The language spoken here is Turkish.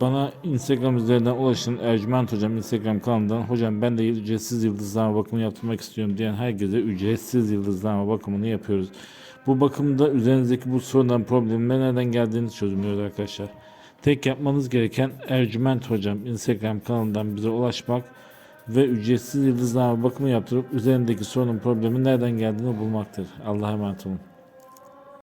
bana Instagram üzerinden ulaşın Ercüment Hocam Instagram kanalından hocam ben de ücretsiz yıldızlama bakımı yaptırmak istiyorum diyen herkese ücretsiz yıldızlama bakımını yapıyoruz. Bu bakımda üzerinizdeki bu sorunların problemin nereden geldiğini çözümlüyoruz arkadaşlar. Tek yapmanız gereken Ercüment Hocam Instagram kanalından bize ulaşmak ve ücretsiz yıldızlama bakımı yaptırıp üzerindeki sorunun problemin nereden geldiğini bulmaktır. Allah'a emanet olun.